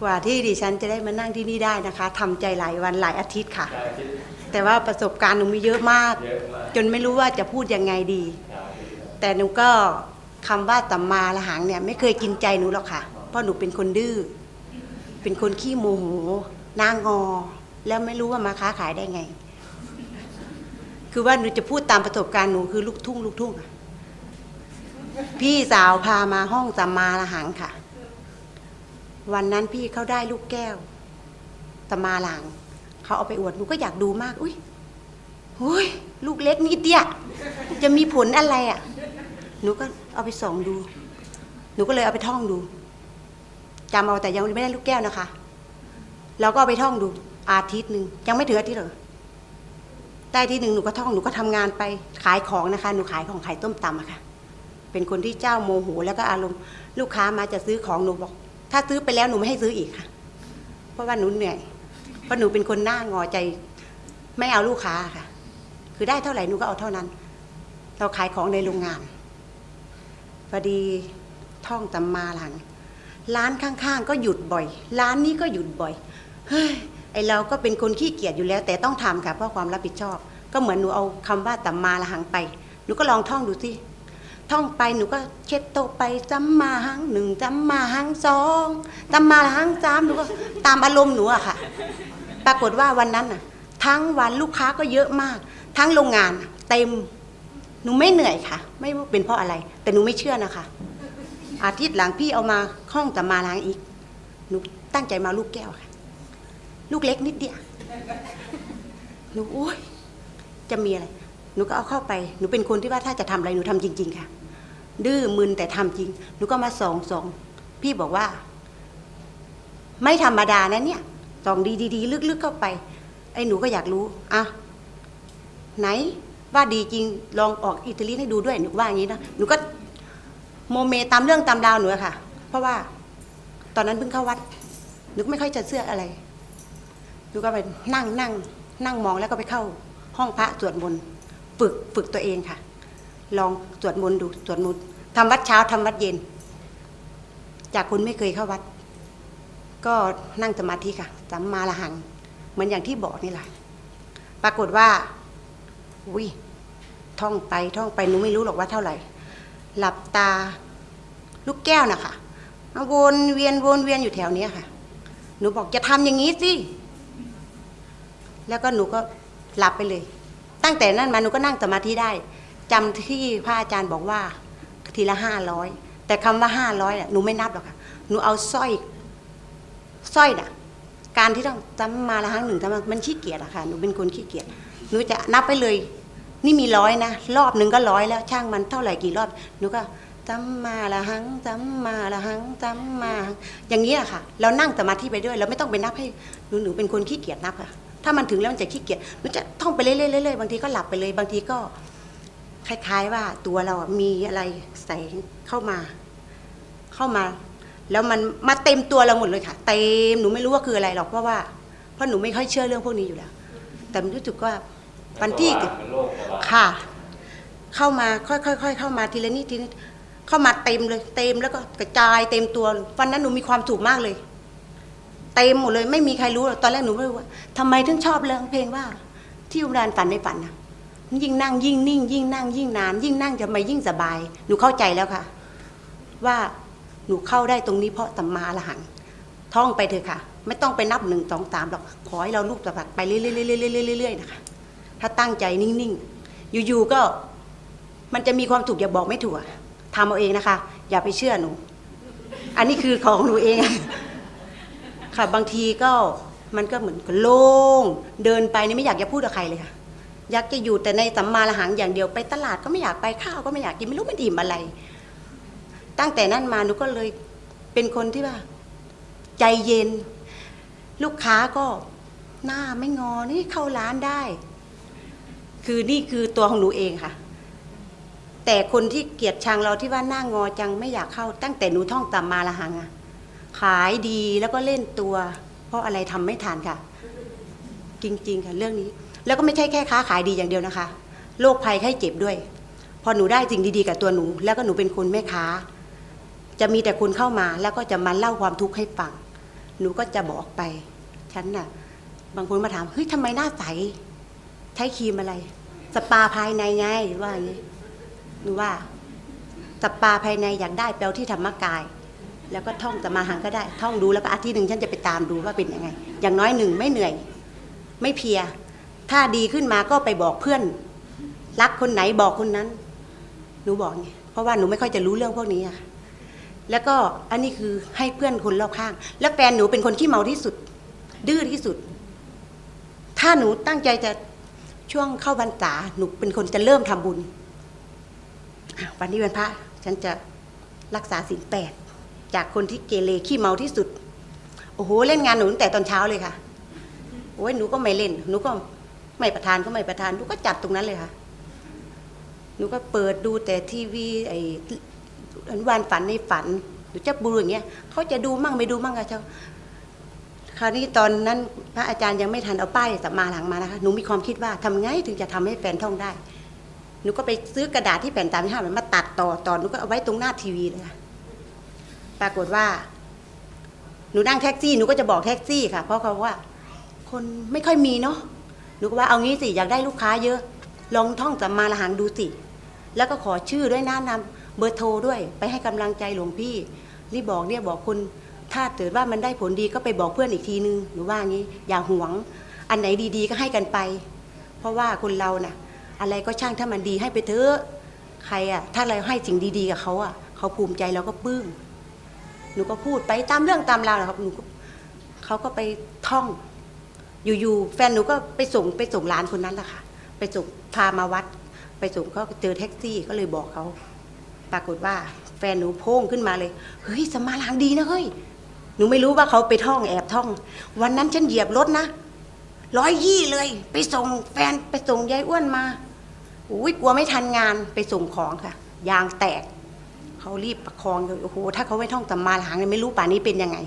กว่าที่ดิฉันจะได้มานั่งที่นี่ได้นะคะทำใจหลายวันหลายอาทิตย์ค่ะได้คิดแต่ว่าประสบการณ์หนูมีเยอะมากเยอะมาก จนไม่รู้ว่าจะพูดยังไงดีครับแต่หนูก็คำว่าตัมมาละหังเนี่ยไม่เคยกินใจหนูหรอกค่ะ เพราะหนูเป็นคนดื้อ เป็นคนขี้โมโหหน้างอ แล้วไม่รู้ว่ามาค้าขายได้ไง คือว่าหนูจะพูดตามประสบการณ์หนูคือลูกทุ่งลูกทุ่งอะพี่สาวพามาห้องตัมมาละหังค่ะ วันนั้นพี่เขาได้ลูกแก้วตมมาละหังเขาเอาไปอวดหนูก็อยากดูมาก อุ้ยอุ้ยลูกเล็กนิดเดียวจะมีผลอะไรอะ หนูก็เอาไปส่องดู หนูก็เลยเอาไปท่องดูจำเอาแต่ยังไม่ได้ลูกแก้วนะคะ เราก็เอาไปท่องดู อาทิตย์หนึ่งยังไม่ถึงอาทิตย์หรอกได้อาที่หนึ่งหนูก็ท่องหนูก็ทำงานไปขายของนะคะ หนูขายของขายต้มตำอะค่ะ เป็นคนที่เจ้าโมโหแล้วก็อารมณ์ ลูกค้ามาจะซื้อของหนูบอก ถ้าซื้อไปแล้วหนูไม่ให้ซื้ออีกค่ะ เพราะว่าหนูเหนื่อย เพราะหนูเป็นคนหน้างอใจ ไม่เอาลูกค้าค่ะ คือได้เท่าไหร่หนูก็เอาเท่านั้น เราขายของในโรงงานพอดีท่องตำมาหลัง ร้านข้างๆ ก็หยุดบ่อย ร้านนี้ก็หยุดบ่อย เฮ้ยไอเราก็เป็นคนขี้เกียจอยู่แล้ว แต่ต้องทำค่ะเพราะความรับผิดชอบ ก็เหมือนหนูเอาคำว่าตำมาละหังไป หนูก็ลองท่องดูสิ ท่องไปหนูก็เช็ดโตไปจำมาหังหนึ่งจำมาหังสองจำมาหังสามหนูก็ตามอารมณ์หนูอะค่ะ ปรากฏว่าวันนั้นน่ะทั้งวันลูกค้าก็เยอะมาก ทั้งโรงงานเต็มหนูไม่เหนื่อยค่ะ ไม่เป็นเพราะอะไร แต่หนูไม่เชื่อนะคะ อาทิตย์หลังพี่เอามาห้องจะมาล้างอีกหนูตั้งใจมาลูกแก้วค่ะ ลูกเล็กนิดเดียวหนูโอ้ยจะมีอะไร หนูก็เอาเข้าไป หนูเป็นคนที่ว่าถ้าจะทำอะไรหนูทำจริง ๆ ค่ะ ดื้อมึนแต่ทำจริง หนูก็มาส่องส่อง พี่บอกว่า ไม่ธรรมดานะเนี่ยส่องดีๆลึกๆเข้าไป ไอ้หนูก็อยากรู้อะไหนว่าดีจริงลองออกอิตาลีให้ดูด้วยหนูว่าอย่างนี้นะหนูก็โมเมตามเรื่องตามราวหนูค่ะ เพราะว่าตอนนั้นเพิ่งเข้าวัดหนูก็ไม่ค่อยจะเสื้ออะไรหนูก็ไปนั่งนั่งนั่งมองแล้วก็ไปเข้าห้องพระสวดมนต์ ฝึกฝึกตัวเองค่ะ ลองสวดมนต์ดูสวดมนต์ทำวัดเช้าทำวัดเย็น จากคนไม่เคยเข้าวัด ก็นั่งสมาธิค่ะสัมมาละหัง เหมือนอย่างที่บอกนี่แหละปรากฏว่าอุ้ยท่องไปท่องไปหนูไม่รู้หรอกว่าเท่าไหร่ หลับตาลูกแก้วนะคะวนเวียนวนเวียนอยู่แถวเนี้ยค่ะ หนูบอกจะทำอย่างนี้สิแล้วก็หนูก็หลับไปเลย ตั้งแต่นั้นมาหนูก็นั่งสมาธิได้จำที่พระอาจารย์บอกว่าทีละห้าร้อยแต่คำว่าห้าร้อยหนูไม่นับหรอกค่ะหนูเอาสร้อยสร้อยน่ะ การที่ต้องจำมาละครั้งหนึ่งจำมามันขี้เกียจอะค่ะหนูเป็นคนขี้เกียจหนูจะนับไปเลย นี่มีร้อยนะรอบหนึ่งก็ร้อยแล้วช่างมันเท่าไหร่กี่รอบหนูก็จำมาละหังจำมาละหังจำมา อย่างนี้อะค่ะ เรานั่งสมาธิไปด้วย เราไม่ต้องไปนับให้หนูหนูเป็นคนขี้เกียจนับค่ะ ถ้ามันถึงแล้วมันจะขี้เกียจหนูจะท่องไปเรื่อยๆๆบางทีก็หลับไปเลย บางทีก็ คล้าย ๆ ว่าตัวเราอะมีอะไรใส่เข้ามา เข้ามา แล้วมันมาเต็มตัวเราหมดเลยค่ะ เต็มหนูไม่รู้ว่าคืออะไรหรอกเพราะว่าเพราะหนูไม่ค่อยเชื่อเรื่องพวกนี้อยู่แล้ว แต่รู้สึกว่าวันที่ค่ะ เข้ามาค่อยๆๆเข้ามาทีละนิดทีนิดเข้ามาเต็มเลย เต็มแล้วก็กระจายเต็มตัว วันนั้นหนูมีความสุขมากเลย เต็มหมดเลยไม่มีใครรู้หรอกตอนแรกหนูไม่รู้ว่าทำไมถึงชอบเรื่องเพลงว่า ที่อุรานฝันในฝันนะยิ่งนั่งยิ่งนิ่ง ยิ่งนั่ง ยิ่งนาน ยิ่งนั่งจะไม่ยิ่งสบาย หนูเข้าใจแล้วค่ะ ว่าหนูเข้าได้ตรงนี้เพราะสัมมาละหังท่องไปเถอะค่ะ ไม่ต้องไปนับหนึ่งสองสามหรอกขอให้เราลูกตะพักไปเรื่อยๆๆๆๆๆๆนะคะถ้าตั้งใจนิ่งๆ อยู่ๆก็มันจะมีความสุขอย่าบอกไม่ถูกอะทำเอาเองนะคะ อย่าไปเชื่อหนู อันนี้คือของหนูเอง ค่ะบางทีก็มันก็เหมือนโล่งเดินไปนี่ไม่อยากจะพูดกับใครเลยค่ะอยากจะอยู่แต่ในสัมมาละหังอย่างเดียวไปตลาดก็ไม่อยากไปข้าวก็ไม่อยากกินไม่รู้มันอิ่มอะไร ตั้งแต่นั้นมาหนูก็เลยเป็นคนที่ว่า ใจเย็น ลูกค้าก็หน้าไม่งอนี่เข้าร้านได้ คือนี่คือตัวของหนูเองค่ะ แต่คนที่เกลียดชังเราที่ว่าหน้างอจังไม่อยากเข้า ตั้งแต่หนูท่องตามมาละหังอะ ขายดีแล้วก็เล่นตัว เพราะอะไรทำไม่ทานค่ะ จริง ๆ ค่ะ เรื่องนี้ แล้วก็ไม่ใช่แค่ค้าขายดีอย่างเดียวนะคะโรคภัยไข้เจ็บด้วย พอหนูได้สิ่งดีๆกับตัวหนู แล้วก็หนูเป็นคนแม่ค้า จะมีแต่คนเข้ามาแล้วก็จะมาเล่าความทุกข์ให้ฟัง หนูก็จะบอกไป ฉันน่ะ บางคนมาถามเฮ้ยทำไมหน้าใส ใช้ครีมอะไร สปาภายในไงว่าอย่างนี้หนูว่าสปาภายในอยากได้แปลที่ธรรมกาย แล้วก็ท่องสมาหังก็ได้ ท่องดูแล้วก็อาทิตย์หนึ่งฉันจะไปตามดูว่าเป็นยังไง อย่างน้อยหนึ่งไม่เหนื่อย ไม่เพีย ถ้าดีขึ้นมาก็ไปบอกเพื่อน รักคนไหนบอกคนนั้น หนูบอกไงเพราะว่าหนูไม่ค่อยจะรู้เรื่องพวกนี้อะแล้วก็อันนี้คือให้เพื่อนคนรอบข้าง แล้วแฟนหนูเป็นคนขี้เมาที่สุด ดื้อที่สุด ถ้าหนูตั้งใจจะช่วงเข้าพรรษาหนูเป็นคนจะเริ่มทำบุญวันนี้วันพระ ฉันจะรักษาศีลแปด จากคนที่เกเรขี้เมาที่สุด โอ้โหเล่นงานหนูตั้งแต่ตอนเช้าเลยค่ะโอ้ยหนูก็ไม่เล่น หนูก็ไม่ประทานก็ไม่ประทานหนูก็จัดตรงนั้นเลยค่ะ หนูก็เปิดดูแต่ทีวีไอ้อนุบาลฝันในฝันหรือจะบูอย่างเงี้ยเขาจะดูมั่งไม่ดูมั่งอะเจ้าคราวนี้ตอนนั้นพระอาจารย์ยังไม่ทันเอาป้ายสัมมาหลังมานะคะหนูมีความคิดว่าทำไงถึงจะทำให้แฟนท่องได้หนูก็ไปซื้อกระดาษที่แผ่นตามที่ห้ามันมาตัดต่อต่อหนูก็เอาไว้ตรงหน้าทีวีเลยค่ะ ปรากฏว่าหนูนั่งแท็กซี่หนูก็จะบอกแท็กซี่ค่ะ เพราะเขาว่า คนไม่ค่อยมีเนาะหนูก็ว่าเอางี้สิอยากได้ลูกค้าเยอะ ลองท่องสัมมาละหังดูสิ แล้วก็ขอชื่อด้วยนะนำเบอร์โทรด้วย ไปให้กำลังใจหลวงพี่รีบบอกเนี่ยบอกคุณถ้าเกิดว่ามันได้ผลดีก็ไปบอกเพื่อนอีกทีนึงหนูว่างี้ อย่าหวง อันไหนดีๆก็ให้กันไป เพราะว่าคนเราน่ะ อะไรก็ช่างถ้ามันดีให้ไปเถอะใครอะถ้าเราให้สิ่งดีๆกับเขาอะเขาภูมิใจเราก็ปลื้ม หนูก็พูดไปตามเรื่องตามราวนะครับหนูก็เขาก็ไปท่อง อยู่ๆแฟนหนูก็ไปส่งไปส่งหลานคนนั้นแหละค่ะ ไปส่งพามาวัด ไปส่งเขาเจอแท็กซี่ก็เลยบอกเขาปรากฏว่า แฟนหนูโพ่งขึ้นมาเลยเฮ้ยสมาลางดีนะเฮ้ยหนูไม่รู้ว่าเขาไปท่องแอบท่อง วันนั้นฉันเหยียบรถนะร้อยยี่เลย ไปส่งแฟนไปส่งยายอ้วนมาอุ้ยกลัวไม่ทันงานไปส่งของค่ะ ยางแตก เขารีบประคองอยู่โอ้โหถ้าเขาไม่ท่องตำมมาหลังเนี่ยไม่รู้ป่านนี้เป็นยังไง